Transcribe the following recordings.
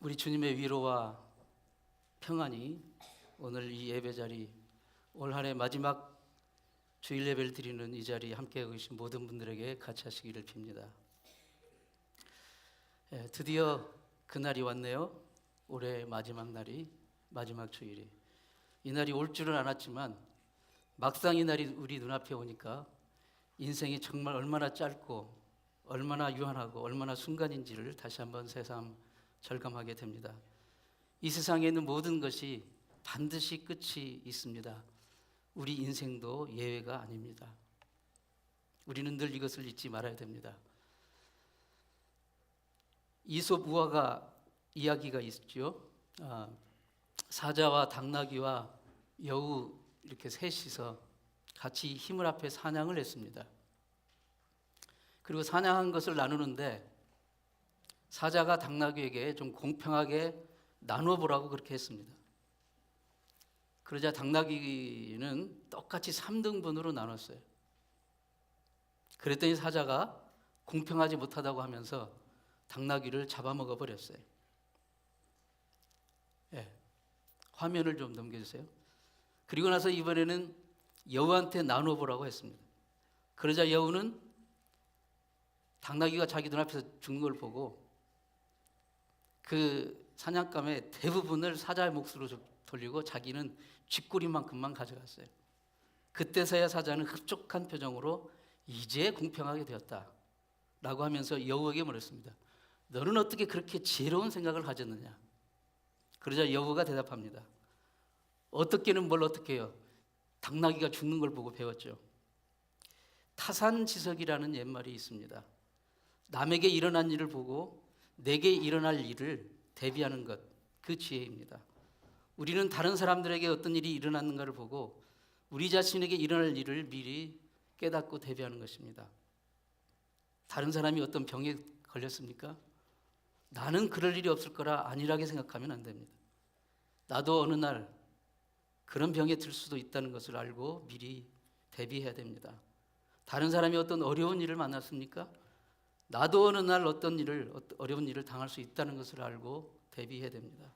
우리 주님의 위로와 평안이 오늘 이 예배 자리 올 한해 마지막 주일 예배를 드리는 이 자리에 함께하고 계신 모든 분들에게 같이 하시기를 빕니다. 예, 드디어 그날이 왔네요. 올해 마지막 날이 마지막 주일이 이 날이 올 줄은 알았지만 막상 이 날이 우리 눈앞에 오니까 인생이 정말 얼마나 짧고 얼마나 유한하고 얼마나 순간인지를 다시 한번 새삼 절감하게 됩니다. 이 세상에 있는 모든 것이 반드시 끝이 있습니다. 우리 인생도 예외가 아닙니다. 우리는 늘 이것을 잊지 말아야 됩니다. 이솝 우화가 이야기가 있죠. 아, 사자와 당나귀와 여우 이렇게 셋이서 같이 힘을 합해 사냥을 했습니다. 그리고 사냥한 것을 나누는데 사자가 당나귀에게 좀 공평하게 나눠보라고 그렇게 했습니다. 그러자 당나귀는 똑같이 3등분으로 나눴어요. 그랬더니 사자가 공평하지 못하다고 하면서 당나귀를 잡아먹어 버렸어요. 예. 화면을 좀 넘겨주세요. 그리고 나서 이번에는 여우한테 나눠보라고 했습니다. 그러자 여우는 당나귀가 자기 눈앞에서 죽는 걸 보고 그 사냥감의 대부분을 사자의 몫으로 돌리고 자기는 쥐꼬리만큼만 가져갔어요. 그때서야 사자는 흡족한 표정으로 이제 공평하게 되었다. 라고 하면서 여우에게 물었습니다. 너는 어떻게 그렇게 지혜로운 생각을 가졌느냐? 그러자 여우가 대답합니다. 어떻게는 뭘 어떻게 해요? 당나귀가 죽는 걸 보고 배웠죠. 타산지석이라는 옛말이 있습니다. 남에게 일어난 일을 보고 내게 일어날 일을 대비하는 것, 그 지혜입니다. 우리는 다른 사람들에게 어떤 일이 일어났는가를 보고 우리 자신에게 일어날 일을 미리 깨닫고 대비하는 것입니다. 다른 사람이 어떤 병에 걸렸습니까? 나는 그럴 일이 없을 거라 안일하게 생각하면 안 됩니다. 나도 어느 날 그런 병에 들 수도 있다는 것을 알고 미리 대비해야 됩니다. 다른 사람이 어떤 어려운 일을 만났습니까? 나도 어느 날 어떤 일을 어려운 일을 당할 수 있다는 것을 알고 대비해야 됩니다.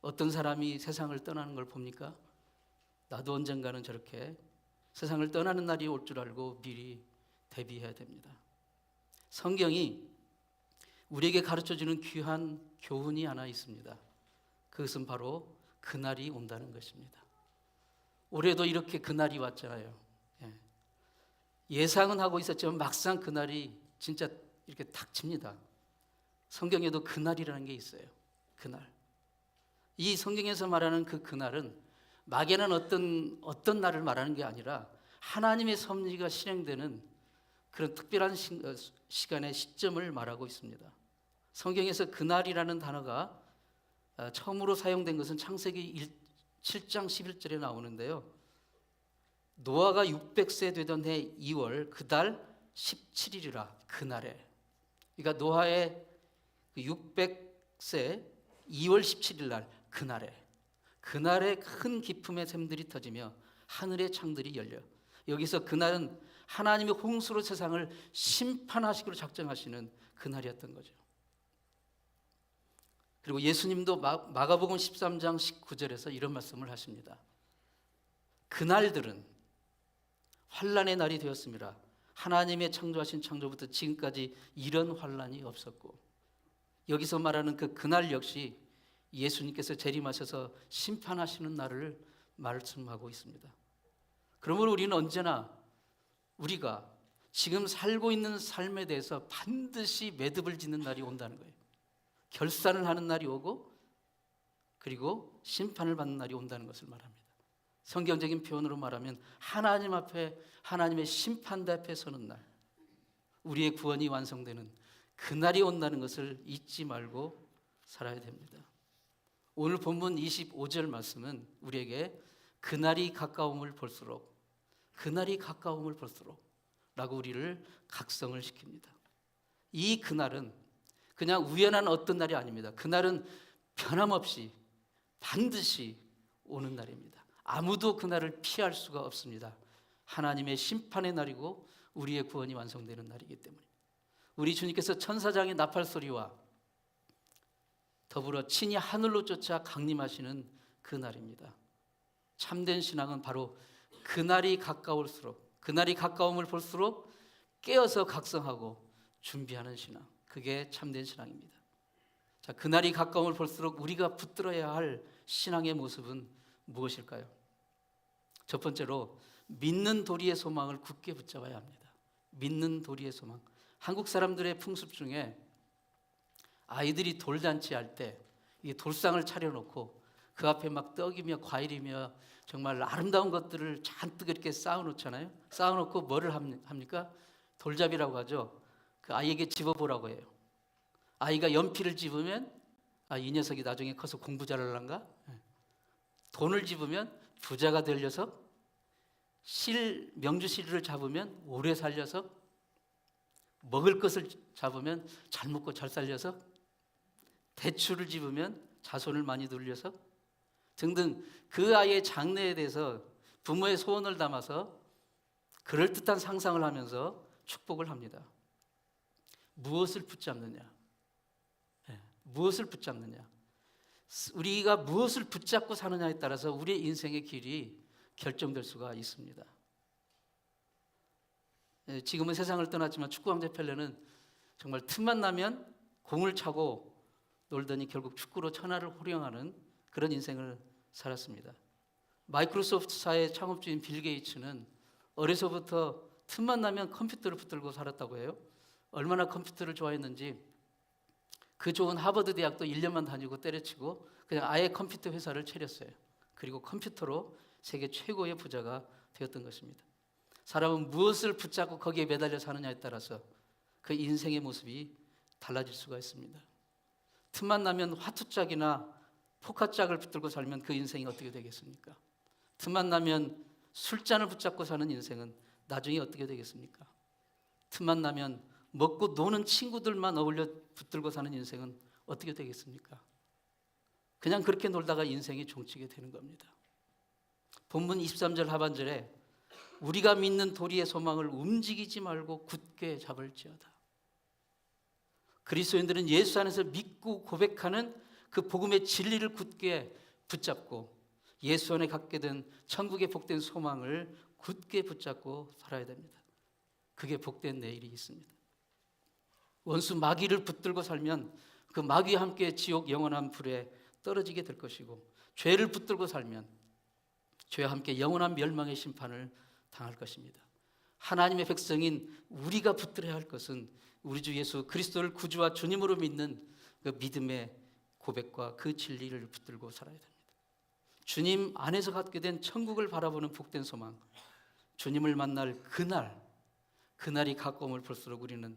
어떤 사람이 세상을 떠나는 걸 봅니까? 나도 언젠가는 저렇게 세상을 떠나는 날이 올 줄 알고 미리 대비해야 됩니다. 성경이 우리에게 가르쳐 주는 귀한 교훈이 하나 있습니다. 그것은 바로 그날이 온다는 것입니다. 올해도 이렇게 그날이 왔잖아요. 예. 예상은 하고 있었지만 막상 그날이 진짜 이렇게 닥칩니다. 성경에도 그날이라는 게 있어요. 그날. 이 성경에서 말하는 그 그날은 막연한 어떤 어떤 날을 말하는 게 아니라 하나님의 섭리가 실행되는 그런 특별한 시, 어, 시간의 시점을 말하고 있습니다. 성경에서 그날이라는 단어가 어, 처음으로 사용된 것은 창세기 7장 11절에 나오는데요. 노아가 600세 되던 해 2월 그달 17일이라 그날에 그러니까 노아의 600세 2월 17일 날 그날에 그날에 큰 기품의 샘들이 터지며 하늘의 창들이 열려 여기서 그날은 하나님의 홍수로 세상을 심판하시기로 작정하시는 그날이었던 거죠. 그리고 예수님도 마 가복음 13장 19절에서 이런 말씀을 하십니다. 그날들은 환란의 날이 되었습니다. 하나님의 창조하신 창조부터 지금까지 이런 환란이 없었고 여기서 말하는 그 그날 역시 예수님께서 재림하셔서 심판하시는 날을 말씀하고 있습니다. 그러므로 우리는 언제나 우리가 지금 살고 있는 삶에 대해서 반드시 매듭을 짓는 날이 온다는 거예요. 결산을 하는 날이 오고 그리고 심판을 받는 날이 온다는 것을 말합니다. 성경적인 표현으로 말하면 하나님 앞에 하나님의 심판대 앞에 서는 날, 우리의 구원이 완성되는 그날이 온다는 것을 잊지 말고 살아야 됩니다. 오늘 본문 25절 말씀은 우리에게 그날이 가까움을 볼수록 그날이 가까움을 볼수록 라고 우리를 각성을 시킵니다. 이 그날은 그냥 우연한 어떤 날이 아닙니다. 그날은 변함없이 반드시 오는 날입니다. 아무도 그날을 피할 수가 없습니다. 하나님의 심판의 날이고 우리의 구원이 완성되는 날이기 때문에 우리 주님께서 천사장의 나팔 소리와 더불어 친히 하늘로 쫓아 강림하시는 그 날입니다. 참된 신앙은 바로 그 날이 가까울수록 그 날이 가까움을 볼수록 깨어서 각성하고 준비하는 신앙. 그게 참된 신앙입니다. 자, 그 날이 가까움을 볼수록 우리가 붙들어야 할 신앙의 모습은 무엇일까요? 첫 번째로 믿는 도리의 소망을 굳게 붙잡아야 합니다. 믿는 도리의 소망. 한국 사람들의 풍습 중에 아이들이 돌잔치 할 때 이 돌상을 차려놓고 그 앞에 막 떡이며 과일이며 정말 아름다운 것들을 잔뜩 이렇게 쌓아놓잖아요. 쌓아놓고 뭐를 합니- 합니까? 돌잡이라고 하죠. 그 아이에게 집어보라고 해요. 아이가 연필을 집으면 아, 이 녀석이 나중에 커서 공부 잘할란가? 예. 돈을 집으면 부자가 될 녀석? 실 명주실을 잡으면 오래 살 녀석? 먹을 것을 잡으면 잘 먹고 잘살 녀석? 대출을 집으면 자손을 많이 둘 녀석? 등등 그 아이의 장래에 대해서 부모의 소원을 담아서 그럴듯한 상상을 하면서 축복을 합니다. 무엇을 붙잡느냐? 예, 무엇을 붙잡느냐? 우리가 무엇을 붙잡고 사느냐에 따라서 우리의 인생의 길이 결정될 수가 있습니다. 예, 지금은 세상을 떠났지만 축구 황제 펠레는 정말 틈만 나면 공을 차고 놀더니 결국 축구로 천하를 호령하는 그런 인생을 살았습니다. 마이크로소프트사의 창업주인 빌 게이츠는 어려서부터 틈만 나면 컴퓨터를 붙들고 살았다고 해요. 얼마나 컴퓨터를 좋아했는지 그 좋은 하버드 대학도 1년만 다니고 때려치고 그냥 아예 컴퓨터 회사를 차렸어요. 그리고 컴퓨터로 세계 최고의 부자가 되었던 것입니다. 사람은 무엇을 붙잡고 거기에 매달려 사느냐에 따라서 그 인생의 모습이 달라질 수가 있습니다. 틈만 나면 화투짝이나 포카짝을 붙들고 살면 그 인생이 어떻게 되겠습니까? 틈만 나면 술잔을 붙잡고 사는 인생은 나중에 어떻게 되겠습니까? 틈만 나면 먹고 노는 친구들만 어울려 붙들고 사는 인생은 어떻게 되겠습니까? 그냥 그렇게 놀다가 인생이 종치게 되는 겁니다. 본문 23절 하반절에 우리가 믿는 도리의 소망을 움직이지 말고 굳게 잡을지어다. 그리스도인들은 예수 안에서 믿고 고백하는 그 복음의 진리를 굳게 붙잡고 예수 안에 갖게 된 천국의 복된 소망을 굳게 붙잡고 살아야 됩니다. 그게 복된 내일이 있습니다. 원수 마귀를 붙들고 살면 그 마귀와 함께 지옥 영원한 불에 떨어지게 될 것이고 죄를 붙들고 살면 죄와 함께 영원한 멸망의 심판을 당할 것입니다. 하나님의 백성인 우리가 붙들어야 할 것은 우리 주 예수 그리스도를 구주와 주님으로 믿는 그 믿음의 고백과 그 진리를 붙들고 살아야 됩니다. 주님 안에서 갖게 된 천국을 바라보는 복된 소망, 주님을 만날 그날, 그날이 가까움을 볼수록 우리는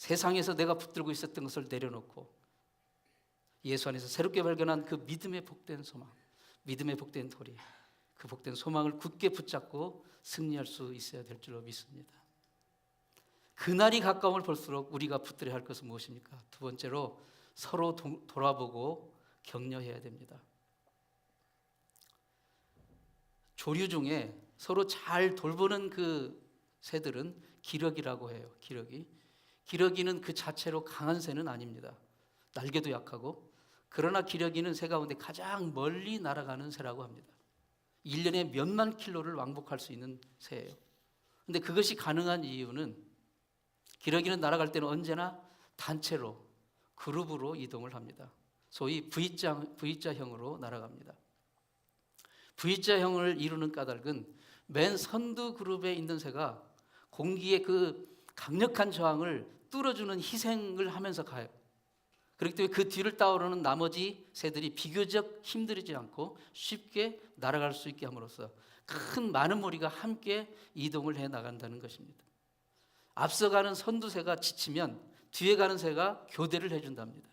세상에서 내가 붙들고 있었던 것을 내려놓고 예수 안에서 새롭게 발견한 그 믿음의 복된 소망, 믿음의 복된 도리, 그 복된 소망을 굳게 붙잡고 승리할 수 있어야 될 줄로 믿습니다. 그날이 가까움을 볼수록 우리가 붙들어야 할 것은 무엇입니까? 두 번째로 서로 도, 돌아보고 격려해야 됩니다. 조류 중에 서로 잘 돌보는 그 새들은 기러기라고 해요. 기러기. 기러기는 그 자체로 강한 새는 아닙니다. 날개도 약하고 그러나 기러기는 새 가운데 가장 멀리 날아가는 새라고 합니다. 1년에 몇만 킬로를 왕복할 수 있는 새예요. 근데 그것이 가능한 이유는 기러기는 날아갈 때는 언제나 단체로 그룹으로 이동을 합니다. 소위 V자, V자형으로 날아갑니다. V자형을 이루는 까닭은 맨 선두 그룹에 있는 새가 공기의 그 강력한 저항을 뚫어주는 희생을 하면서 가요. 그렇기 때문에 그 뒤를 따오르는 나머지 새들이 비교적 힘들지 않고 쉽게 날아갈 수 있게 함으로써 큰 많은 무리가 함께 이동을 해 나간다는 것입니다. 앞서가는 선두새가 지치면 뒤에 가는 새가 교대를 해준답니다.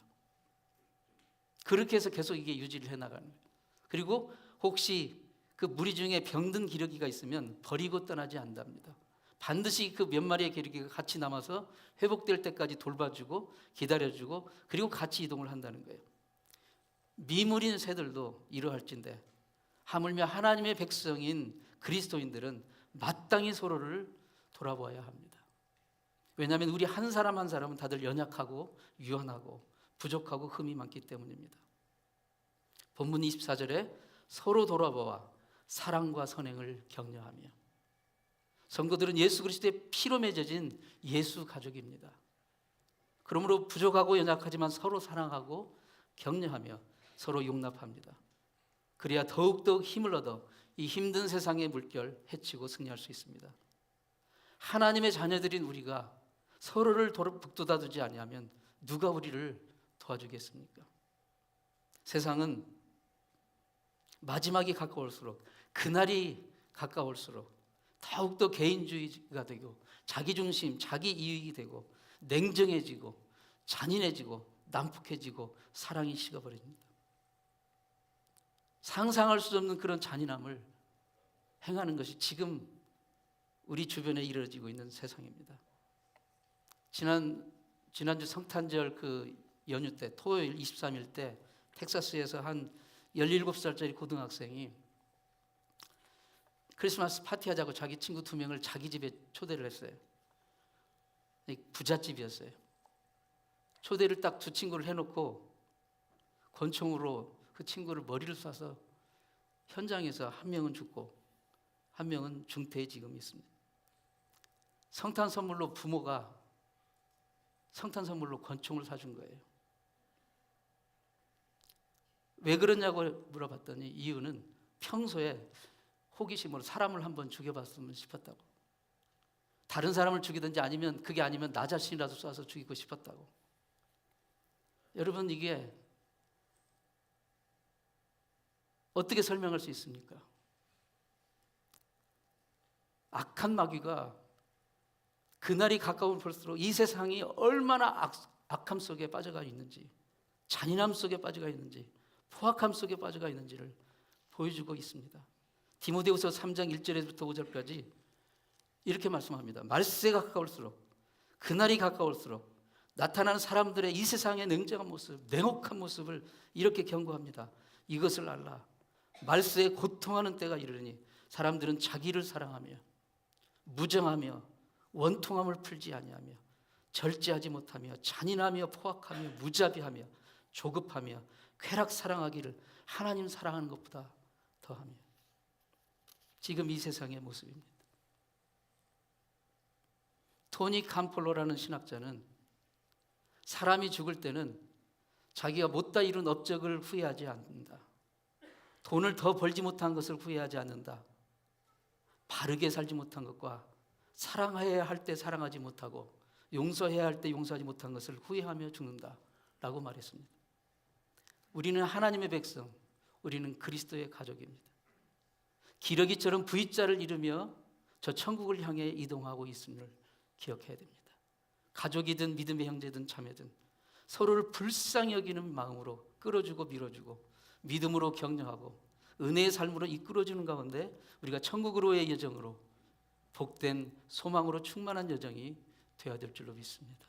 그렇게 해서 계속 이게 유지를 해 나가는 거예요. 그리고 혹시 그 무리 중에 병든 기러기가 있으면 버리고 떠나지 않답니다. 반드시 그 몇 마리의 기러기가 같이 남아서 회복될 때까지 돌봐주고 기다려주고 그리고 같이 이동을 한다는 거예요. 미물인 새들도 이러할진데 하물며 하나님의 백성인 그리스도인들은 마땅히 서로를 돌아보아야 합니다. 왜냐하면 우리 한 사람 한 사람은 다들 연약하고 유연하고 부족하고 흠이 많기 때문입니다. 본문 24절에 서로 돌아보아 사랑과 선행을 격려하며 성도들은 예수 그리스도의 피로 맺어진 예수 가족입니다. 그러므로 부족하고 연약하지만 서로 사랑하고 격려하며 서로 용납합니다. 그래야 더욱더욱 힘을 얻어 이 힘든 세상의 물결 해치고 승리할 수 있습니다. 하나님의 자녀들인 우리가 서로를 도로 북돋아두지 아니하면 누가 우리를 도와주겠습니까? 세상은 마지막이 가까울수록 그날이 가까울수록 더욱더 개인주의가 되고 자기중심, 자기 이익이 되고 냉정해지고 잔인해지고 난폭해지고 사랑이 식어버립니다. 상상할 수 없는 그런 잔인함을 행하는 것이 지금 우리 주변에 이루어지고 있는 세상입니다. 지난 지난주 성탄절 그 연휴 때 토요일 23일 때 텍사스에서 한 17살짜리 고등학생이 크리스마스 파티하자고 자기 친구 두 명을 자기 집에 초대를 했어요. 부잣집이었어요. 초대를 딱 두 친구를 해놓고 권총으로 그 친구를 머리를 쏴서 현장에서 한 명은 죽고 한 명은 중태에 지금 있습니다. 성탄 선물로 부모가 성탄 선물로 권총을 사준 거예요. 왜 그러냐고 물어봤더니 이유는 평소에 호기심으로 사람을 한번 죽여봤으면 싶었다고. 다른 사람을 죽이든지 아니면 그게 아니면 나 자신이라도 쏴서 죽이고 싶었다고. 여러분 이게 어떻게 설명할 수 있습니까? 악한 마귀가 그날이 가까운 볼수록 이 세상이 얼마나 악, 악함 속에 빠져가 있는지, 잔인함 속에 빠져가 있는지, 포악함 속에 빠져가 있는지를 보여주고 있습니다. 디모데후서 3장 1절에서부터 5절까지 이렇게 말씀합니다. 말세가 가까울수록 그날이 가까울수록 나타나는 사람들의 이 세상의 냉정한 모습, 냉혹한 모습을 이렇게 경고합니다. 이것을 알라. 말세에 고통하는 때가 이르니 사람들은 자기를 사랑하며 무정하며 원통함을 풀지 아니하며 절제하지 못하며 잔인하며 포악하며 무자비하며 조급하며 쾌락 사랑하기를 하나님 사랑하는 것보다 더하며 지금 이 세상의 모습입니다. 토니 캄폴로라는 신학자는 사람이 죽을 때는 자기가 못다 이룬 업적을 후회하지 않는다. 돈을 더 벌지 못한 것을 후회하지 않는다. 바르게 살지 못한 것과 사랑해야 할 때 사랑하지 못하고 용서해야 할 때 용서하지 못한 것을 후회하며 죽는다. 라고 말했습니다. 우리는 하나님의 백성, 우리는 그리스도의 가족입니다. 기러기처럼 V자를 이루며 저 천국을 향해 이동하고 있음을 기억해야 됩니다. 가족이든 믿음의 형제든 자매든 서로를 불쌍히 여기는 마음으로 끌어주고 밀어주고 믿음으로 격려하고 은혜의 삶으로 이끌어주는 가운데 우리가 천국으로의 여정으로 복된 소망으로 충만한 여정이 되어야 될 줄로 믿습니다.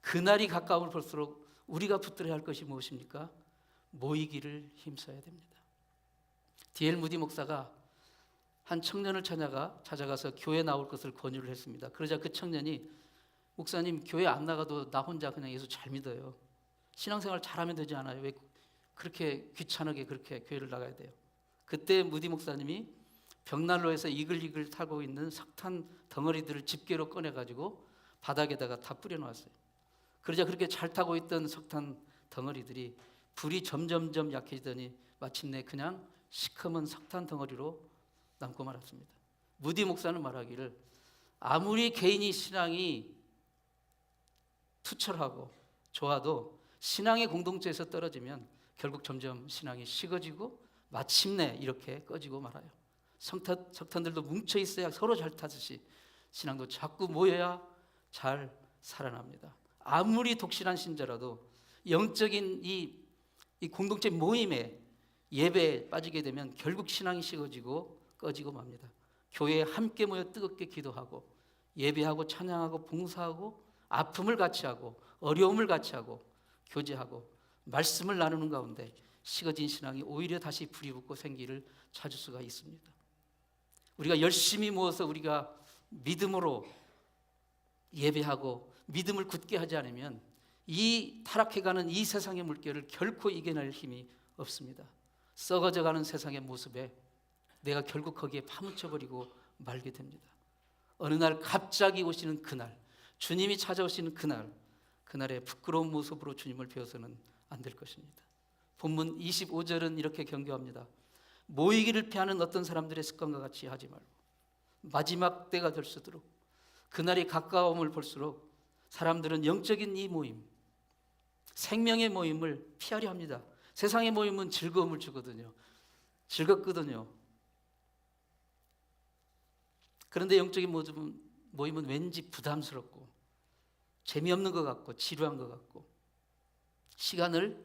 그날이 가까울 볼수록 우리가 붙들어야 할 것이 무엇입니까? 모이기를 힘써야 됩니다. 디엘 무디 목사가 한 청년을 찾아가 찾아가서 교회 나올 것을 권유를 했습니다. 그러자 그 청년이 목사님 교회 안 나가도 나 혼자 그냥 예수 잘 믿어요. 신앙생활 잘하면 되지 않아요? 왜 그렇게 귀찮게 그렇게 교회를 나가야 돼요? 그때 무디 목사님이 벽난로에서 이글이글 타고 있는 석탄 덩어리들을 집게로 꺼내 가지고 바닥에다가 다 뿌려 놓았어요. 그러자 그렇게 잘 타고 있던 석탄 덩어리들이 불이 점점점 약해지더니 마침내 그냥 시커먼 석탄 덩어리로 남고 말았습니다. 무디 목사는 말하기를 아무리 개인이 신앙이 투철하고 좋아도 신앙의 공동체에서 떨어지면 결국 점점 신앙이 식어지고 마침내 이렇게 꺼지고 말아요. 석탄, 석탄들도 뭉쳐 있어야 서로 잘 타듯이 신앙도 자꾸 모여야 잘 살아납니다. 아무리 독실한 신자라도 영적인 이, 이 공동체 모임에 예배에 빠지게 되면 결국 신앙이 식어지고 꺼지고 맙니다. 교회에 함께 모여 뜨겁게 기도하고 예배하고 찬양하고 봉사하고 아픔을 같이 하고 어려움을 같이 하고 교제하고 말씀을 나누는 가운데 식어진 신앙이 오히려 다시 불이 붙고 생기를 찾을 수가 있습니다. 우리가 열심히 모아서 우리가 믿음으로 예배하고 믿음을 굳게 하지 않으면 이 타락해가는 이 세상의 물결을 결코 이겨낼 힘이 없습니다. 썩어져가는 세상의 모습에 내가 결국 거기에 파묻혀버리고 말게 됩니다. 어느 날 갑자기 오시는 그날, 주님이 찾아오시는 그날, 그날의 부끄러운 모습으로 주님을 배워서는 안 될 것입니다. 본문 25절은 이렇게 경고합니다. 모이기를 피하는 어떤 사람들의 습관과 같이 하지 말고 마지막 때가 될수록 그날이 가까움을 볼수록 사람들은 영적인 이 모임, 생명의 모임을 피하려 합니다. 세상의 모임은 즐거움을 주거든요. 즐겁거든요. 그런데 영적인 모임은, 모임은 왠지 부담스럽고 재미없는 것 같고 지루한 것 같고 시간을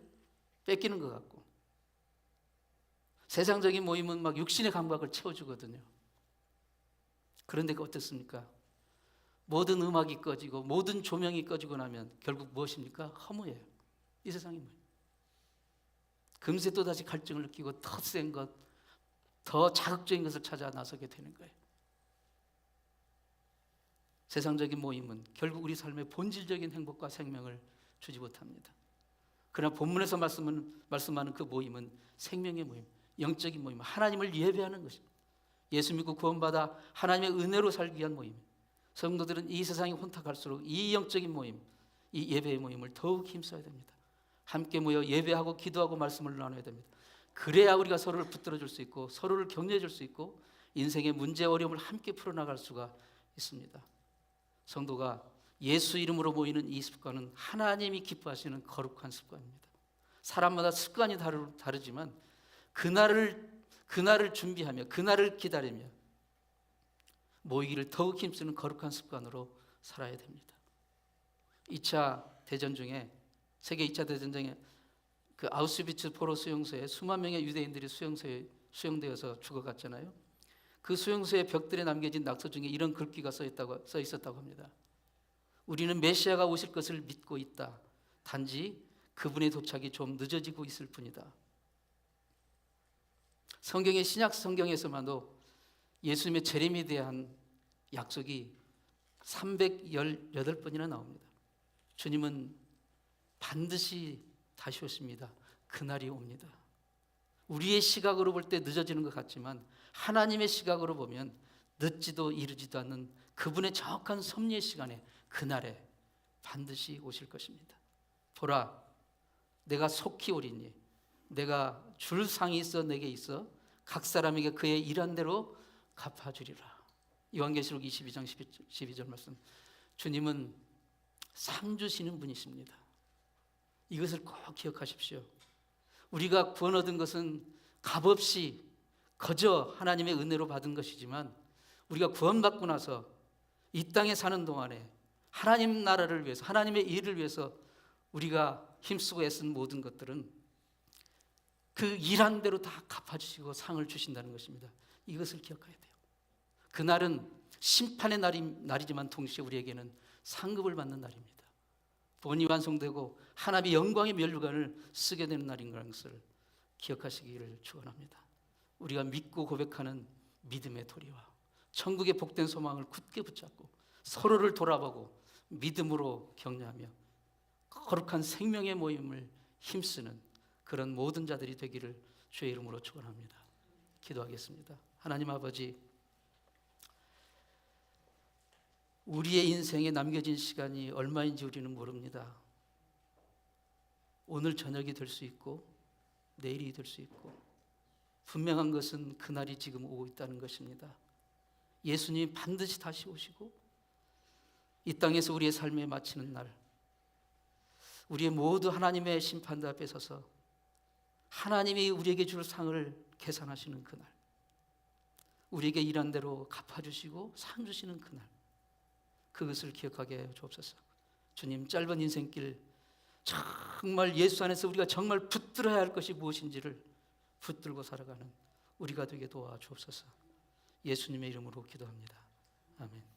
뺏기는 것 같고 세상적인 모임은 막 육신의 감각을 채워주거든요. 그런데 그 어떻습니까? 모든 음악이 꺼지고 모든 조명이 꺼지고 나면 결국 무엇입니까? 허무해요. 이 세상이 뭐예요? 금세 또 다시 갈증을 느끼고 더 센 것, 더 자극적인 것을 찾아 나서게 되는 거예요. 세상적인 모임은 결국 우리 삶의 본질적인 행복과 생명을 주지 못합니다. 그러나 본문에서 말씀은, 말씀하는 그 모임은 생명의 모임, 영적인 모임, 하나님을 예배하는 것입니다. 예수 믿고 구원받아 하나님의 은혜로 살기 위한 모임. 성도들은 이 세상이 혼탁할수록 이 영적인 모임, 이 예배의 모임을 더욱 힘써야 됩니다. 함께 모여 예배하고 기도하고 말씀을 나눠야 됩니다. 그래야 우리가 서로를 붙들어 줄 수 있고 서로를 격려해 줄 수 있고 인생의 문제 어려움을 함께 풀어 나갈 수가 있습니다. 성도가 예수 이름으로 모이는 이 습관은 하나님이 기뻐하시는 거룩한 습관입니다. 사람마다 습관이 다르, 다르지만 그날을 그날을 준비하며 그날을 기다리며 모이기를 더욱 힘쓰는 거룩한 습관으로 살아야 됩니다. 2차 대전 중에 세계 2차 대전 중에 그 아우슈비츠 포로 수용소에 수만 명의 유대인들이 수용소에 수용되어서 죽어갔잖아요. 그 수용소의 벽들에 남겨진 낙서 중에 이런 글귀가 써 있다고 써 있었다고 합니다. 우리는 메시아가 오실 것을 믿고 있다. 단지 그분의 도착이 좀 늦어지고 있을 뿐이다. 성경의 신약 성경에서만도 예수님의 재림에 대한 약속이 318번이나 나옵니다. 주님은 반드시 다시 오십니다. 그날이 옵니다. 우리의 시각으로 볼 때 늦어지는 것 같지만 하나님의 시각으로 보면 늦지도 이르지도 않는 그분의 정확한 섭리의 시간에 그날에 반드시 오실 것입니다. 보라, 내가 속히 오리니 내가 줄 상이 있어 내게 있어 각 사람에게 그의 일한 대로 갚아주리라. 요한계시록 22장 12절, 12절 말씀. 주님은 상 주시는 분이십니다. 이것을 꼭 기억하십시오. 우리가 구원 얻은 것은 값없이 거저 하나님의 은혜로 받은 것이지만 우리가 구원받고 나서 이 땅에 사는 동안에 하나님 나라를 위해서 하나님의 일을 위해서 우리가 힘쓰고 애쓴 모든 것들은 그 일한 대로 다 갚아주시고 상을 주신다는 것입니다. 이것을 기억해야 돼요. 그날은 심판의 날이, 날이지만 동시에 우리에게는 상급을 받는 날입니다. 본이 완성되고 하나님의 영광의 멸류관을 쓰게 되는 날인 것을 기억하시기를 축원합니다. 우리가 믿고 고백하는 믿음의 도리와 천국의 복된 소망을 굳게 붙잡고 서로를 돌아보고 믿음으로 격려하며 거룩한 생명의 모임을 힘쓰는 그런 모든 자들이 되기를 주의 이름으로 축원합니다. 기도하겠습니다. 하나님 아버지 우리의 인생에 남겨진 시간이 얼마인지 우리는 모릅니다. 오늘 저녁이 될 수 있고 내일이 될 수 있고 분명한 것은 그날이 지금 오고 있다는 것입니다. 예수님 반드시 다시 오시고 이 땅에서 우리의 삶에 마치는 날 우리의 모두 하나님의 심판대 앞에 서서 하나님이 우리에게 줄 상을 계산하시는 그날 우리에게 일한 대로 갚아주시고 상 주시는 그날 그것을 기억하게 해 주옵소서. 주님 짧은 인생길 정말 예수 안에서 우리가 정말 붙들어야 할 것이 무엇인지를 붙들고 살아가는 우리가 되게 도와주옵소서. 예수님의 이름으로 기도합니다. 아멘.